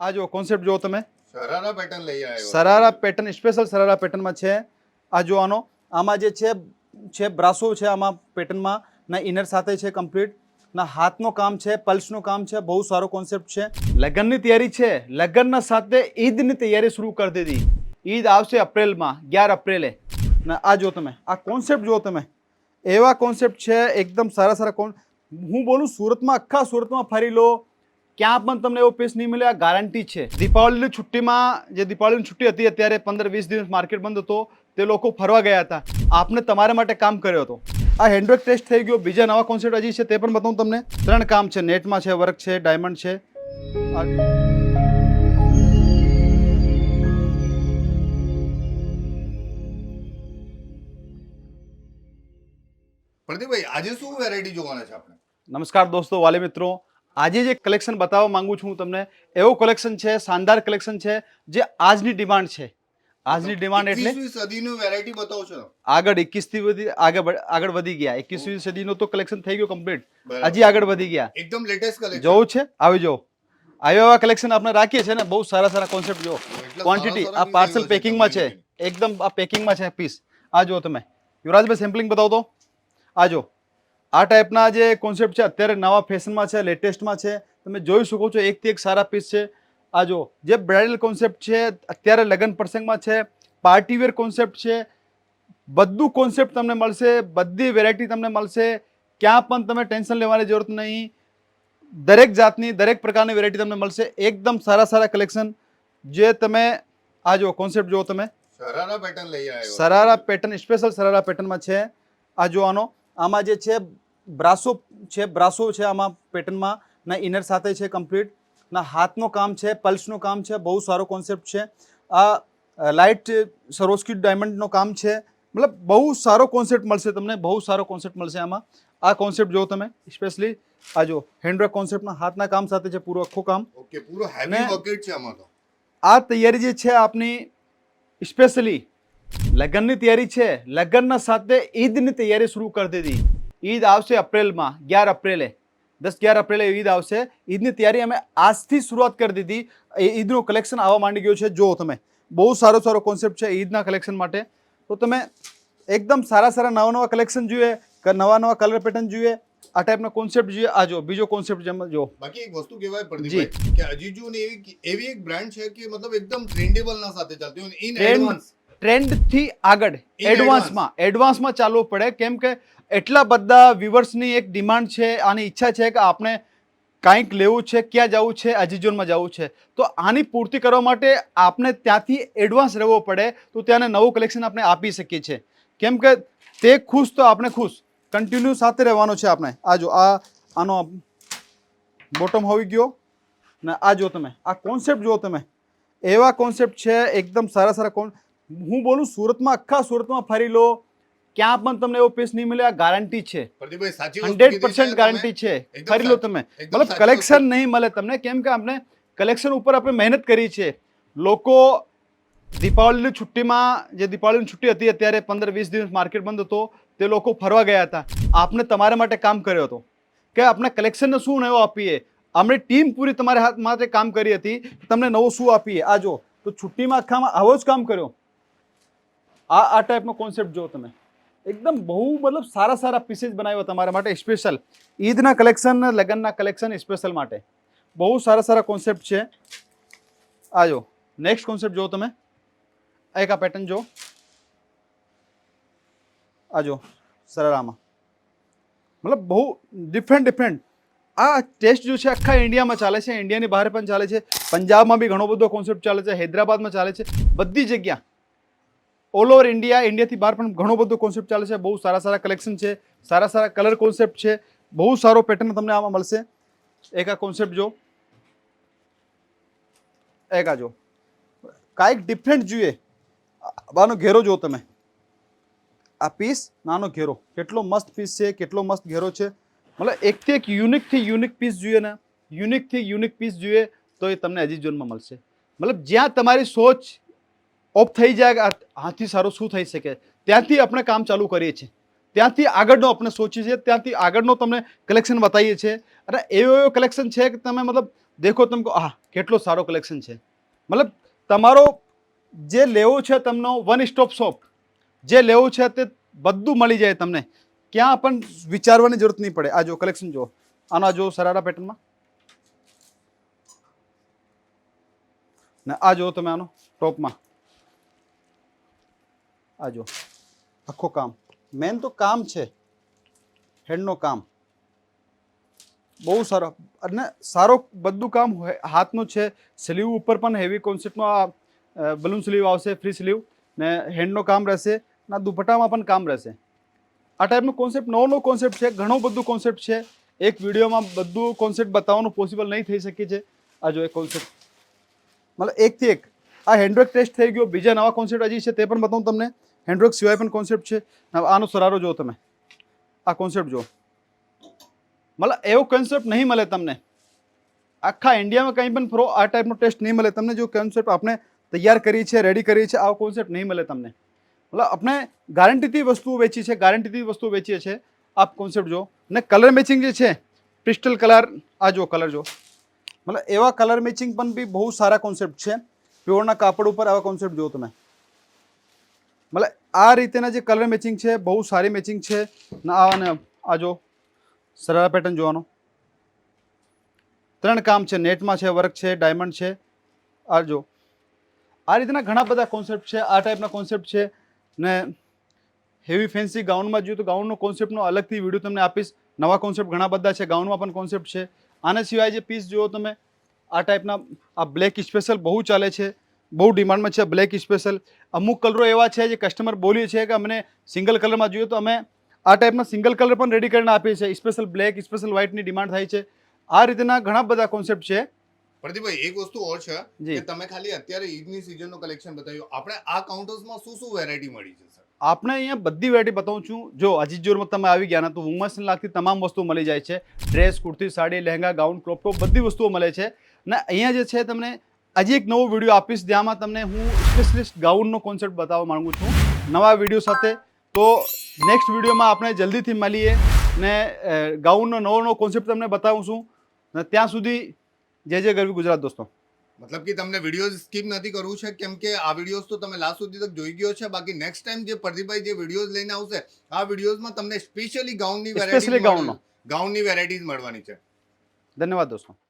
આ જો કોન્સેપ્ટ જો તમે. સરારા પેટર્ન લઈ આવ્યો સરારા પેટર્ન સ્પેશિયલ સરારા પેટર્નમાં છે આ જો આનો આમાં જે છે છે બ્રાસો છે આમાં પેટર્નમાં ના ઇનર સાથે છે કમ્પ્લીટ ના હાથનું કામ છે પલ્સનું કામ છે બહુ સારો કોન્સેપ્ટ છે. લગ્નની તૈયારી છે. લગ્નના સાથે ઈદની તૈયારી શરૂ કરી દીધી. ઈદ આવશે એપ્રિલમાં અગિયાર એપ્રિલે. ના આ જો તમે. આ કોન્સેપ્ટ જો તમે. એવા કોન્સેપ્ટ છે એકદમ સારા સારા કોન હું બોલું સુરતમાં આખા સુરતમાં ફરી લો. ક્યાં પણ તમને એવો પીસ નહીં મળે આ ગારંટી છે. દીપાવલીની છુટ્ટીમાં જે દીપાવલીની છુટ્ટી હતી અત્યારે પંદર વીસ દિવસ માર્કેટ બંધ હતો તે લોકો ફરવા ગયા હતા. આપને તમારા માટે કામ કર્યો હતો. આ હેન્ડવર્ક ટેસ્ટ થઈ ગયો બીજા નવા કોન્સેપ્ટ હજી છે તે પણ બતાવું તમને. ત્રણ કામ છે નેટમાં છે વર્ક છે ડાયમંડ છે. પ્રદીપભાઈ આજે શું વેરાયટી જોવાના છે આપણે નમસ્કાર દોસ્તો વાલે મિત્રો. આજે જે કલેક્શન બતાવવા માંગુ છું હું તમને એવો કલેક્શન છે શાનદાર કલેક્શન છે જે આજની ડિમાન્ડ છે. આજની ડિમાન્ડ એટલે 21મી સદીનું વેરાયટી બતાવો છો. આગળ એકવીસથી વધી આગળ આગળ વધી ગયા. એકવીસમી સદીનો તો કલેક્શન થઈ ગયું કમ્પ્લીટ હજી આગળ વધી ગયા. એકદમ લેટેસ્ટ કલેક્શન જોવું છે? આવી જાઓ આવ્યા એવા કલેક્શન આપણે રાખીએ છીએ ને બહુ સારા સારા કોન્સેપ્ટ જો ક્વોન્ટિટી આ પાર્સલ પેકિંગમાં છે એકદમ આ પેકિંગમાં છે પીસ આ જો તમે. યુવરાજભાઈ સેમ્પલિંગ બતાવો તો આ જો આ ટાઈપના જે કોન્સેપ્ટ છે અત્યારે નવા ફેશનમાં છે લેટેસ્ટમાં છે તમે જોઈ શકો છો એકથી એક સારા પીસ છે. આ જો જે બ્રાઇડલ કોન્સેપ્ટ છે અત્યારે લગ્ન પ્રસંગમાં છે પાર્ટીવેર કોન્સેપ્ટ છે બધું કોન્સેપ્ટ તમને મળશે બધી વેરાયટી તમને મળશે ક્યાં પણ તમે ટેન્શન લેવાની જરૂરત નહીં. દરેક જાતની દરેક પ્રકારની વેરાયટી તમને મળશે એકદમ સારા સારા કલેક્શન જે તમે આ જો કોન્સેપ્ટ જુઓ તમે. સરારા પેટર્ન લઈ આવ્યો. સરારા પેટર્ન સ્પેશિયલ સરારા પેટર્નમાં છે. આ જોવાનો આમાં જે છે બ્રાસો છે બ્રાસો છે આમાં પેટર્નમાં ના ઇનર સાથે છે કમ્પ્લીટ ના હાથનું કામ છે પલ્સનું કામ છે બહુ સારો કોન્સેપ્ટ છે. આ લાઇટ સરોસ્કી ડાયમંડનું કામ છે. મતલબ બહુ સારો કોન્સેપ્ટ મળશે તમને બહુ સારો કોન્સેપ્ટ મળશે આમાં. આ કોન્સેપ્ટ જો તમે સ્પેશિયલી આ જો હેન્ડવર્ક કોન્સેપ્ટના હાથના કામ સાથે છે પૂરું આખું કામ. ઓકે પૂરો હેવી બકેટ છે આમાં તો. આ તૈયારી જે છે આપની સ્પેશિયલી લગ્નની તૈયારી છે લગ્નના સાથે ઈદની તૈયારી શરૂ કરી દીધી. ઈદ આવશે એપ્રિલમાં અગિયાર એપ્રિલે. દસ અગિયાર એપ્રિલે ઈદ આવશે. ઈદની તૈયારી અમે આજથી શરૂઆત કરી દીધી. એ ઈદનું કલેક્શન આવવા માંડી ગયું છે. જો તમે બહુ સારો સારો કોન્સેપ્ટ છે ઈદના કલેક્શન માટે તો તમે એકદમ સારા સારા નવા નવા કલેક્શન જોઈએ ક- નવા નવા કલર પેટર્ન જોઈએ આ ટાઈપનો કોન્સેપ્ટ જોઈએ આ જો બીજો કોન્સેપ્ટ જેમ જો. બાકી એક વસ્તુ કહેવાય પ્રદીપભાઈ કે અજીજુ ને એવી એવી એક બ્રાન્ડ છે કે મતલબ એકદમ ટ્રેન્ડેબલ ના સાથે ચાલતી હોય. ઇન એડવાન્સ ટ્રેન્ડથી આગળ. એડવાન્સમાં એડવાન્સમાં ચાલવું પડે. કેમ કે એટલા બધા વ્યુવર્સની એક ડિમાન્ડ છે આની ઈચ્છા છે કે આપણે કાંઈક લેવું છે ક્યાં જવું છે અજીજોનમાં જવું છે. તો આની પૂર્તિ કરવા માટે આપણે ત્યાંથી એડવાન્સ રહેવો પડે. તો ત્યાંને નવું કલેક્શન આપણે આપી શકીએ છીએ. કેમ કે તે ખુશ તો આપણે ખુશ. કન્ટિન્યુ સાથે રહેવાનું છે આપણે. આ જો આ આનો બોટમ હોવી ગયો. ને આ જો તમે આ કોન્સેપ્ટ જુઓ તમે. એવા કોન્સેપ્ટ છે એકદમ સારા સારા કોન હું બોલું સુરતમાં આખા સુરતમાં ફરી લો. ક્યાં પણ તમને એવો પીસ નહીં મળે આ ગારંટી છે. હંડ્રેડ પર્સન્ટ ગારંટી છે ફરી લો તમે. મતલબ કલેક્શન નહીં મળે તમને. કેમ કે આપણે કલેક્શન ઉપર આપણે મહેનત કરી છે. લોકો દીપાવલીની છુટ્ટીમાં જે દીપાવલીની છુટ્ટી હતી અત્યારે પંદર વીસ દિવસ માર્કેટ બંધ હતો તે લોકો ફરવા ગયા હતા. આપને તમારા માટે કામ કર્યો હતો. કે આપણે કલેક્શનને શું નવો આપીએ? અમને ટીમ પૂરી તમારા હાથ માટે કામ કરી હતી. તમને નવું શું આપીએ? આ જો. તો છુટ્ટીમાં આખામાં આવો જ કામ કર્યો. આ આ ટાઈપનો કોન્સેપ્ટ જો તમે. એકદમ બહુ મતલબ સારા સારા પીસીસ બનાવ્યા તમારા માટે સ્પેશિયલ ઈદના કલેક્શન લગ્નના કલેક્શન સ્પેશિયલ માટે. બહુ સારા સારા કોન્સેપ્ટ છે. આ જો નેક્સ્ટ કોન્સેપ્ટ જો તમે. એક આ પેટર્ન જો આ જો, સરારામાં. મતલબ બહુ ડિફરન્ટ ડિફરન્ટ આ ટેસ્ટ જો છે, આખા ઇન્ડિયામાં ચાલે છે, ઇન્ડિયાની બહાર પણ ચાલે છે, પંજાબમાં બી ઘણો બધો કોન્સેપ્ટ ચાલે છે, હૈદરાબાદમાં ચાલે છે, બધી જગ્યા. ઓલ ઓવર ઇન્ડિયા ઇન્ડિયાથી બહાર પણ ઘણો બધો કોન્સેપ્ટ ચાલે છે. બહુ સારા સારા કલેક્શન છે. સારા સારા કલર કોન્સેપ્ટ છે. બહુ સારો પેટર્ન તમને આમાં મળશે. એક આ કોન્સેપ્ટ જો. એક આ જો. કાંઈક ડિફરન્ટ જોઈએ. આનો ઘેરો જો તમે. આ પીસ નાનો ઘેરો. કેટલો મસ્ત પીસ છે, કેટલો મસ્ત ઘેરો છે. મતલબ એકથી એક યુનિકથી યુનિક પીસ જોઈએ ને. યુનિકથી યુનિક પીસ જોઈએ તો એ તમને એજી ઝોનમાં મળશે. મતલબ જ્યાં તમારી સોચ ઓફ થઈ જાય આથી સારું શું થઈ શકે? ત્યાંથી આપણે કામ ચાલુ કરીએ છીએ. ત્યાંથી આગળનો આપણે સોચીએ છીએ. ત્યાંથી આગળનો તમને કલેક્શન બતાવીએ છીએ. અને એવો એવો કલેક્શન છે કે તમે મતલબ દેખો તમે હા કેટલો સારો કલેક્શન છે. મતલબ તમારો જે લેવો છે તમને વન સ્ટોપ શોપ જે લેવું છે તે બધું મળી જાય તમને. ક્યાં પણ વિચારવાની જરૂરત નહીં પડે. આ જો કલેક્શન જો આના જો સરારા પેટર્નમાં ને આ જો તમે આનો ટોપમાં આ જો આખો કામ. મેન તો કામ છે. હેન્ડનો કામ. બહુ સારો. અને સારો બધું કામ હાથનું છે. સ્લીવ ઉપર પણ હેવી કોન્સેપ્ટનો આ બલૂન સ્લીવ આવશે ફ્રી સ્લીવ ને હેન્ડનો કામ રહેશે. ના દુપટ્ટામાં પણ કામ રહેશે. આ ટાઈપનો કોન્સેપ્ટ નવો નવો કોન્સેપ્ટ છે. ઘણો બધું કોન્સેપ્ટ છે. એક વિડીયોમાં બધું કોન્સેપ્ટ બતાવવાનું પોસિબલ નહીં થઈ શકે છે. આ જો એક કોન્સેપ્ટ મતલબ એકથી એક. આ હેન્ડવર્ક ટેસ્ટ થઈ ગયો. બીજા નવા કોન્સેપ્ટ હજી છે તે પણ બતાવું તમને. હેન્ડવર્ક સિવાય પણ કોન્સેપ્ટ છે. આનો સરારો જુઓ તમે. આ કોન્સેપ્ટ જુઓ. મતલબ એવો કોન્સેપ્ટ નહીં મળે તમને. આખા ઇન્ડિયામાં કંઈ પણ ફરો, આ ટાઈપનો ટેસ્ટ નહીં મળે તમને. જો કોન્સેપ્ટ આપણે તૈયાર કરી છે રેડી કરી છે આવો કોન્સેપ્ટ નહીં મળે તમને. મતલબ આપણે ગારંટીથી વસ્તુઓ વેચી છે ગારંટીથી વસ્તુઓ વેચીએ છીએ. આપ કોન્સેપ્ટ જો ને કલર મેચિંગ જે છે ક્રિસ્ટલ કલર આ જો કલર જો મતલબ એવા કલર મેચિંગ પણ બી બહુ સારા કોન્સેપ્ટ છે. પ્યોરના કાપડ ઉપર આવા કોન્સેપ્ટ જો તમે. મતલબ આ રીતેના જે કલર મેચિંગ છે, બહુ સારી મેચિંગ છે. અને આ જો સરારા પેટર્ન જોવાનો. ત્રણ કામ છે, નેટમાં છે વર્ક છે ડાયમંડ છે. આ જો, આ રીતના ઘણા બધા કોન્સેપ્ટ છે, આ ટાઈપના કોન્સેપ્ટ છે. ને હેવી ફેન્સી ગાઉનમાં જોયું તો ગાઉનનો કોન્સેપ્ટનો અલગથી વીડિયો તમને આપીશ. નવા કોન્સેપ્ટ ઘણા બધા છે ગાઉનમાં પણ કોન્સેપ્ટ છે. આના સિવાય જે પીસ જુઓ તમે આ ટાઈપના આ બ્લેક સ્પેશિયલ બહુ ચાલે છે બહુ ડિમાન્ડમાં છે બ્લેક સ્પેશિયલ અમુક કલરો એવા છે જે કસ્ટમર બોલીએ છે કે અમને સિંગલ કલરમાં જોઈએ તો અમે આ ટાઈપના સિંગલ કલર પણ રેડી કરીને આપીએ છીએ. સ્પેશિયલ બ્લેક સ્પેશિયલ વ્હાઇટની ડિમાન્ડ થાય છે. આ રીતના ઘણા બધા કોન્સેપ્ટ છે. પ્રદીપભાઈ એક વસ્તુ ઓર છે કે તમે ખાલી અત્યારે ઈદની સિઝનનું કલેક્શન બતાવ્યું. આપણે આ કાઉન્ટર્સમાં શું શું વેરાયટી મળી છે સર આપણે અહીંયા બધી વેરાયટી બતાવું છું. જો અજીજોરમાં તમે આવી ગયા ના તો વુમન્સને લાગતી તમામ વસ્તુઓ મળી જાય છે. Dress kurti sari lehenga gown crop top બધી વસ્તુઓ મળે છે. ને અહીંયા જે છે તમને હજી એક નવો વીડિયો આપીશ જ્યાંમાં તમને હું સ્પેશિયલિસ્ટ ગાઉનનો કોન્સેપ્ટ બતાવવા માંગુ છું. નવા વીડિયો સાથે. તો નેક્સ્ટ વિડીયોમાં આપણે જલ્દીથી મળીએ ને ગાઉનનો નવો નવો કોન્સેપ્ટ તમને બતાવું છું. ને ત્યાં સુધી જય જય ગરવી ગુજરાત દોસ્તો. મતલબ કે તમને વિડીયોઝ સ્કીપ નથી કરવું છે કેમ કે આ વિડીયોઝ તો તમે લાસ્ટ સુધી તક જોઈ ગયો છે. બાકી નેક્સ્ટ ટાઈમ જે પ્રદીપભાઈ જે વિડીયોઝ લઈને આવશે આ વિડીયોઝમાં તમને સ્પેશિયલી ગાઉનની વેરાયટી ગાઉનની. વેરાયટીઝ મળવાની છે. ધન્યવાદ દોસ્તો.